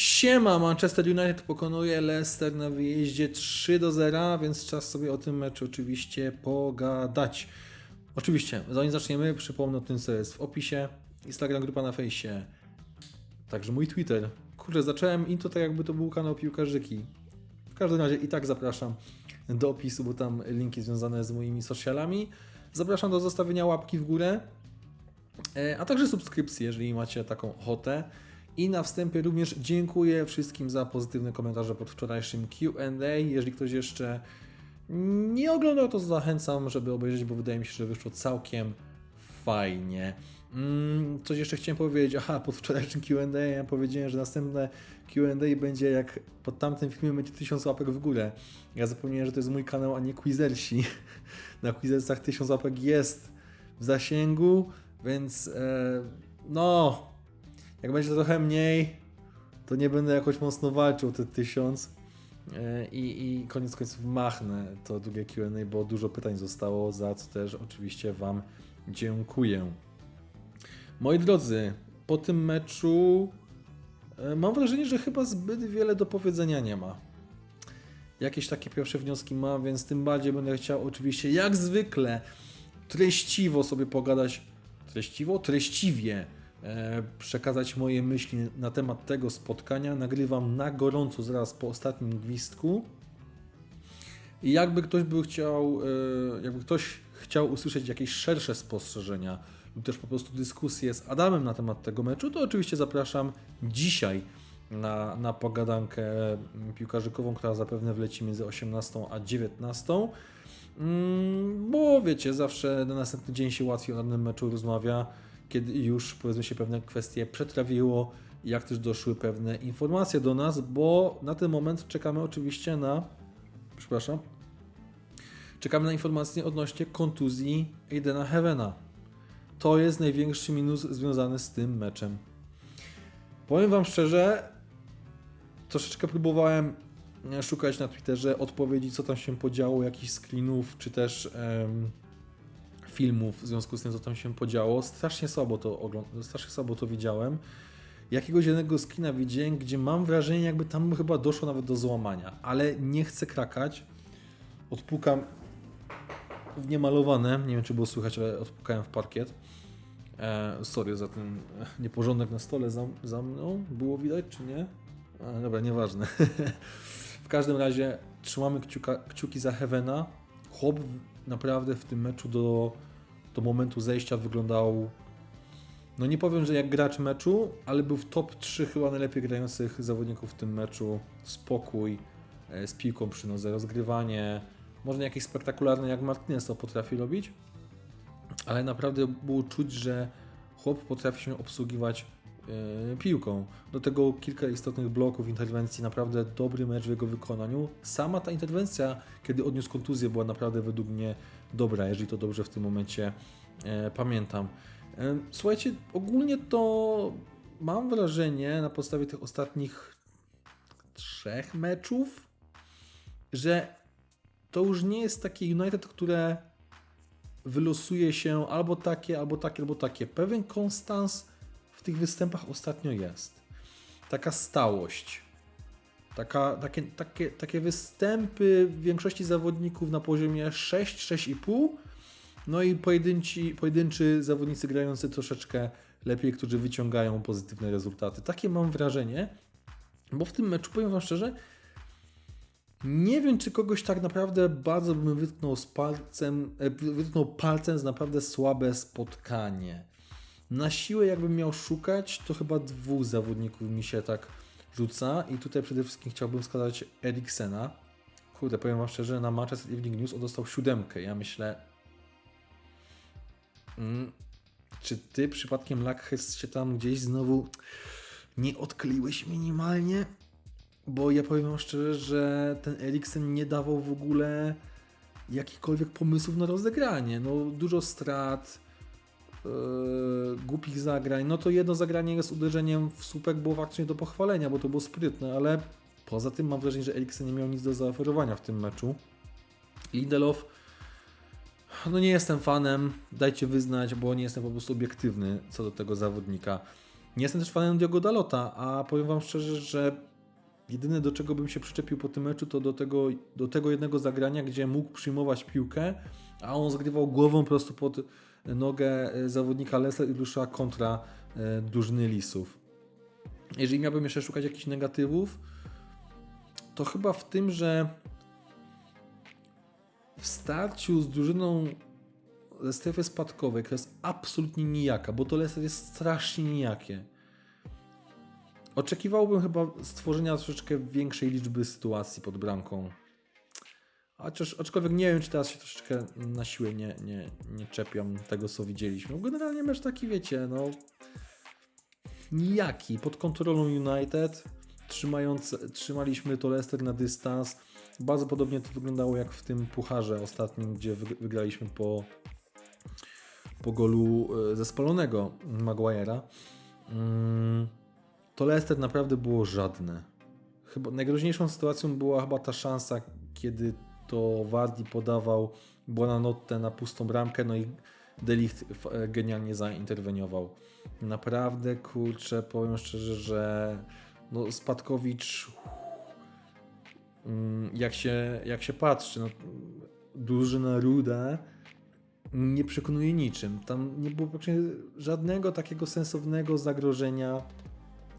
Siema, Manchester United pokonuje Leicester na wyjeździe 3 do 0, więc czas sobie o tym meczu oczywiście pogadać. Oczywiście, zanim zaczniemy, przypomnę o tym, co jest w opisie. Instagram, grupa na fejsie, także mój Twitter. Kurde, zacząłem intro tak jakby to był kanał Piłkarzyki. W każdym razie i tak zapraszam do opisu, bo tam linki związane z moimi socialami. Zapraszam do zostawienia łapki w górę, e, a także subskrypcji, jeżeli macie taką ochotę. I na wstępie również dziękuję wszystkim za pozytywne komentarze pod wczorajszym QA. Jeżeli ktoś jeszcze nie oglądał, to zachęcam, żeby obejrzeć, bo wydaje mi się, że wyszło całkiem fajnie. Mm, Coś jeszcze chciałem powiedzieć. Aha, pod wczorajszym QA ja powiedziałem, że następne QA będzie jak pod tamtym filmem będzie 1000 łapek w górę. Ja zapomniałem, że to jest mój kanał, a nie Quizersi. Na Quizersach 1000 łapek jest w zasięgu, więc e, no, jak będzie trochę mniej, to nie będę jakoś mocno walczył te 1000. E, I, I koniec końców machnę to drugie QA, bo dużo pytań zostało, za co też oczywiście Wam dziękuję. Moi drodzy, po tym meczu e, mam wrażenie, że chyba zbyt wiele do powiedzenia nie ma. Jakieś takie pierwsze wnioski mam, więc tym bardziej będę chciał oczywiście, jak zwykle, treściwo sobie pogadać. Treściwo? Treściwie przekazać moje myśli na temat tego spotkania. Nagrywam na gorąco zaraz po ostatnim gwizdku. I jakby ktoś był chciał, e, jakby ktoś chciał usłyszeć jakieś szersze spostrzeżenia lub też po prostu dyskusję z Adamem na temat tego meczu, to oczywiście zapraszam dzisiaj na, na pogadankę piłkarzykową, która zapewne wleci między 18 a 19. Mm, Bo wiecie, zawsze na następny dzień się łatwiej o danym meczu rozmawia, kiedy już powiedzmy się pewne kwestie przetrawiło, jak też doszły pewne informacje do nas, bo na ten moment czekamy oczywiście na, przepraszam, czekamy na informacje odnośnie kontuzji Aidena Heavena. To jest największy minus związany z tym meczem. Powiem Wam szczerze, troszeczkę próbowałem e, szukać na Twitterze odpowiedzi, co tam się podziało, jakichś screenów, czy też filmów w związku z tym, co tam się podziało. Strasznie słabo to, ogląd- strasznie słabo to widziałem. Jakiegoś jednego screena widziałem, gdzie mam wrażenie, jakby tam chyba doszło nawet do złamania, ale nie chcę krakać. Odpukam w niemalowane, nie wiem czy było słychać, ale odpukałem w parkiet. E, sorry za ten e, nieporządek na stole za, za mną. Było widać czy nie? A, dobra, nieważne. w każdym razie trzymamy kciuka, kciuki za Heavena. Chłop naprawdę w tym meczu do, do momentu zejścia wyglądał no nie powiem, że jak gracz meczu, ale był w top 3 chyba najlepiej grających zawodników w tym meczu. Spokój, e, z piłką przy nodze, rozgrywanie. Może jakieś spektakularne jak Martinez to potrafi robić, ale naprawdę było czuć, że chłop potrafi się obsługiwać piłką. Do tego kilka istotnych bloków, interwencji, naprawdę dobry mecz w jego wykonaniu. Sama ta interwencja, kiedy odniósł kontuzję, była naprawdę według mnie dobra, jeżeli to dobrze w tym momencie e, pamiętam. E, Słuchajcie, ogólnie to mam wrażenie na podstawie tych ostatnich trzech meczów, że to już nie jest takie United, które wylosuje się albo takie, albo takie, albo takie. Pewien konstans w tych występach ostatnio jest. Taka stałość. Taka, takie, takie, takie występy większości zawodników na poziomie 6-6,5 no i pojedynci, pojedynczy zawodnicy grający troszeczkę lepiej, którzy wyciągają pozytywne rezultaty. Takie mam wrażenie, bo w tym meczu, powiem Wam szczerze, nie wiem, czy kogoś tak naprawdę bardzo bym wytknął z palcem, e, wytknął palcem z naprawdę słabe spotkanie. Na siłę jakbym miał szukać, to chyba dwóch zawodników mi się tak rzuca i tutaj przede wszystkim chciałbym wskazać Eriksena. Kurde, powiem Wam szczerze, na Manchester Evening News on dostał siódemkę. Ja myślę, Mm, Czy ty przypadkiem Lakhys się tam gdzieś znowu nie odkleiłeś minimalnie? Bo ja powiem wam szczerze, że ten Eriksen nie dawał w ogóle jakichkolwiek pomysłów na rozegranie. No dużo strat, yy, głupich zagrań. No to jedno zagranie z uderzeniem w słupek było faktycznie do pochwalenia, bo to było sprytne, ale poza tym mam wrażenie, że Eriksen nie miał nic do zaoferowania w tym meczu. Lindelof no nie jestem fanem, dajcie wyznać, bo nie jestem po prostu obiektywny co do tego zawodnika. Nie jestem też fanem Diogo Dalota, a powiem wam szczerze, że jedyne do czego bym się przyczepił po tym meczu, to do tego, do tego jednego zagrania, gdzie mógł przyjmować piłkę, a on zgrywał głową prosto pod nogę e, zawodnika Leicester i ruszyła kontra e, drużyny Lisów. Jeżeli miałbym jeszcze szukać jakichś negatywów, to chyba w tym, że w starciu z drużyną ze strefy spadkowej, która jest absolutnie nijaka, bo to Leicester jest strasznie nijakie. Oczekiwałbym chyba stworzenia troszeczkę większej liczby sytuacji pod bramką. Chociaż, aczkolwiek nie wiem, czy teraz się troszeczkę na siłę nie, nie, nie czepiam tego, co widzieliśmy. Generalnie mecz taki, wiecie, no nijaki, pod kontrolą United, trzymając, trzymaliśmy to Leicester na dystans. Bardzo podobnie to wyglądało jak w tym pucharze ostatnim, gdzie wyg- wygraliśmy po, po golu e, ze spalonego Maguire'a. Mm, To Leicester naprawdę było żadne. Chyba najgroźniejszą sytuacją była chyba ta szansa, kiedy to Wardi podawał Buonanotte na pustą bramkę, no i Delicht e, genialnie zainterweniował. Naprawdę, kurczę, powiem szczerze, że no, Spadkowicz mm, jak się, jak się patrzy, no, drużyna Ruda nie przekonuje niczym. Tam nie było żadnego takiego sensownego zagrożenia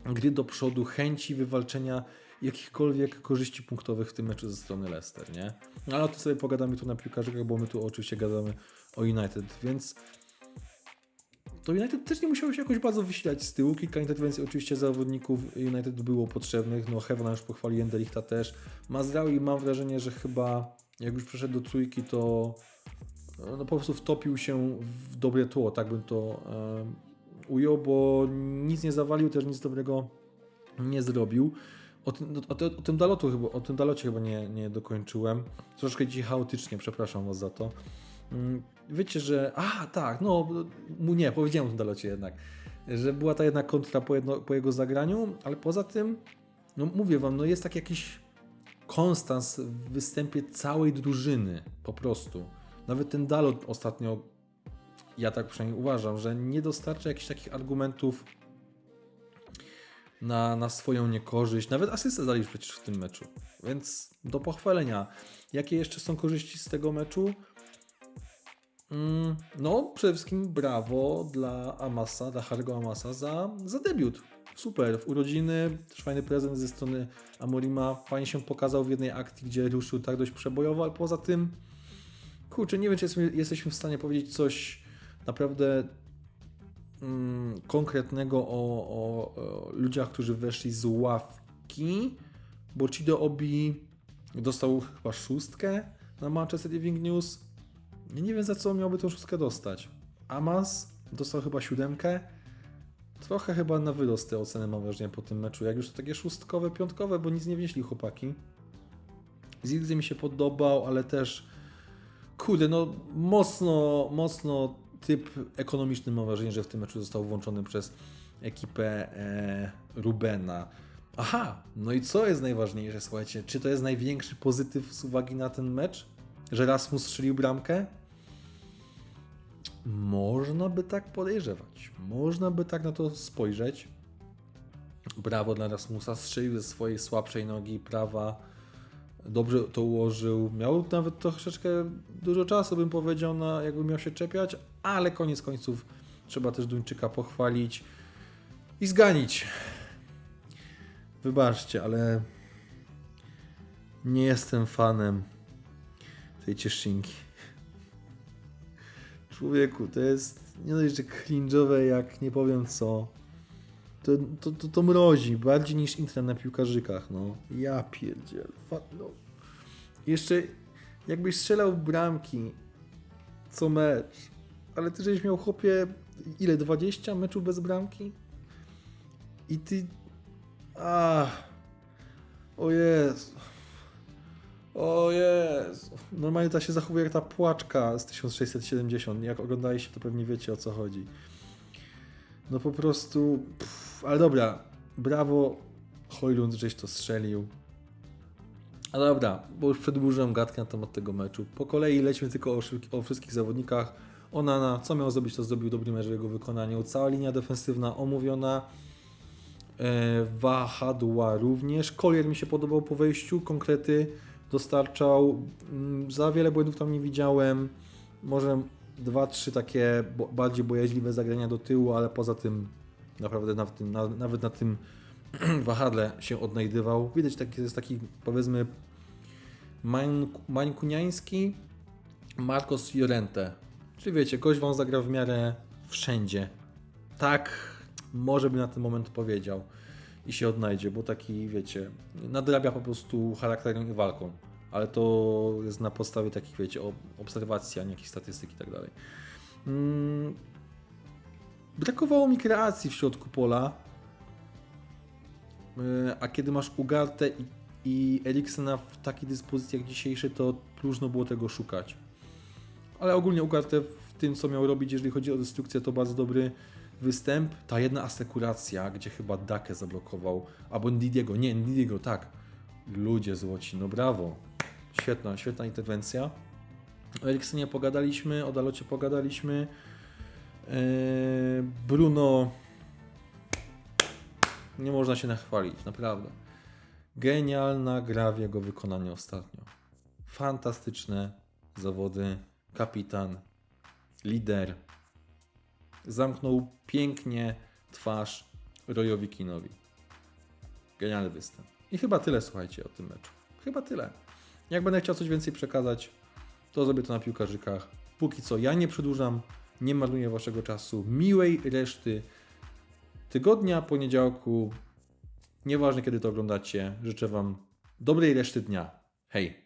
gry do przodu, chęci wywalczenia jakichkolwiek korzyści punktowych w tym meczu ze strony Leicester, nie? No, ale o to sobie pogadamy tu na piłkarzach, bo my tu oczywiście gadamy o United, więc to United też nie musiało się jakoś bardzo wysilać z tyłu. Kilka interwencji oczywiście zawodników United było potrzebnych. No Hevana już pochwaliłem, Delichta też. Mazraoui mam wrażenie, że chyba jak już przeszedł do trójki, to no po prostu wtopił się w dobre tło, tak bym to e, ujął, bo nic nie zawalił, też nic dobrego nie zrobił. O tym, o, tym- o tym Dalotu chyba, o tym Dalocie chyba nie, nie dokończyłem. Troszkę dzisiaj chaotycznie, przepraszam was za to. Mm, Wiecie, że. A, tak, no, mu nie, powiedziałem o tym Dalocie jednak. Że była ta jedna kontra po, jedno, po jego zagraniu, ale poza tym, no mówię wam, no jest tak jakiś konstans w występie całej drużyny, po prostu. Nawet ten Dalot ostatnio, ja tak przynajmniej uważam, że nie dostarcza jakichś takich argumentów na, na swoją niekorzyść. Nawet asystę dali przecież w tym meczu. Więc do pochwalenia. Jakie jeszcze są korzyści z tego meczu? Mm, No, przede wszystkim brawo dla Amasa, dla Hargo Amasa za, za debiut. Super, w urodziny, też fajny prezent ze strony Amorima. Fajnie się pokazał w jednej akcji, gdzie ruszył tak dość przebojowo, ale poza tym, kurczę, nie wiem, czy jesteśmy, jesteśmy w stanie powiedzieć coś naprawdę mm, konkretnego o, o, o ludziach, którzy weszli z ławki, bo Chido Obi dostał chyba szóstkę na Manchester Evening News. Ja nie wiem za co miałby tą szóstkę dostać. Amas dostał chyba siódemkę. Trochę chyba na wyrost te oceny mam wrażenie po tym meczu. Jak już to takie szóstkowe, piątkowe, bo nic nie wnieśli chłopaki. Zigzy mi się podobał, ale też kurde, no mocno, mocno typ ekonomiczny mam wrażenie, że w tym meczu został włączony przez ekipę e, Rubena. Aha, no i co jest najważniejsze, słuchajcie, czy to jest największy pozytyw z uwagi na ten mecz? Że Rasmus strzelił bramkę? Można by tak podejrzewać. Można by tak na to spojrzeć. Brawo dla Rasmusa. Strzelił ze swojej słabszej nogi prawa. Dobrze to ułożył. Miał nawet troszeczkę dużo czasu, bym powiedział, na jakby miał się czepiać, ale koniec końców trzeba też Duńczyka pochwalić i zganić. Wybaczcie, ale nie jestem fanem tej cieszynki. Człowieku, to jest nie dość, że cringe'owe jak nie powiem co. To, to, to, to mrozi, bardziej niż intra na piłkarzykach, no. Ja pierdziel. No. Jeszcze jakbyś strzelał bramki co mecz, ale ty żeś miał chłopie ile, 20 meczów bez bramki? I ty... Ach... O Jezu. O Jezu. Normalnie ta się zachowuje jak ta płaczka z 1670. Jak oglądaliście, to pewnie wiecie o co chodzi. No po prostu... Pff, ale dobra. Brawo Hojlund, żeś to strzelił. A dobra, bo już przedłużyłem gadkę na temat tego meczu. Po kolei lećmy tylko o, o wszystkich zawodnikach. Onana, co miał zrobić, to zrobił dobry mecz w jego wykonaniu. Cała linia defensywna omówiona. E, Wahadła również. Collier mi się podobał po wejściu, konkrety dostarczał. Mm, Za wiele błędów tam nie widziałem. Może dwa, trzy takie bardziej bojaźliwe zagrania do tyłu, ale poza tym naprawdę na nawet na tym wahadle się odnajdywał. Widać taki, jest taki powiedzmy mań, mańkuniański Marcos Llorente. Czyli wiecie, gość wam zagra w miarę wszędzie. Tak, może by na ten moment powiedział i się odnajdzie, bo taki, wiecie, nadrabia po prostu charakterem i walką. Ale to jest na podstawie takich, wiecie, ob- obserwacji, a nie jakichś statystyk i tak dalej. Mm, Brakowało mi kreacji w środku pola, Yy, a kiedy masz Ugartę i, Eriksena w takiej dyspozycji jak dzisiejszy, to próżno było tego szukać. Ale ogólnie Ugarte w tym, co miał robić, jeżeli chodzi o destrukcję, to bardzo dobry występ. Ta jedna asekuracja, gdzie chyba Dakę zablokował, albo Ndidiego, nie, Ndidiego, tak. Ludzie złoci, no brawo. Świetna, świetna interwencja. O Eriksenie pogadaliśmy, o Dalocie pogadaliśmy. Yy, Bruno nie można się nachwalić, naprawdę. Genialna gra w jego wykonaniu ostatnio. Fantastyczne zawody. Kapitan, lider. Zamknął pięknie twarz Royowi Kinowi. Genialny występ. I chyba tyle, słuchajcie, o tym meczu. Chyba tyle. Jak będę chciał coś więcej przekazać, to zrobię to na piłkarzykach. Póki co ja nie przedłużam, nie marnuję waszego czasu. Miłej reszty tygodnia, poniedziałku. Nieważne kiedy to oglądacie, życzę Wam dobrej reszty dnia. Hej!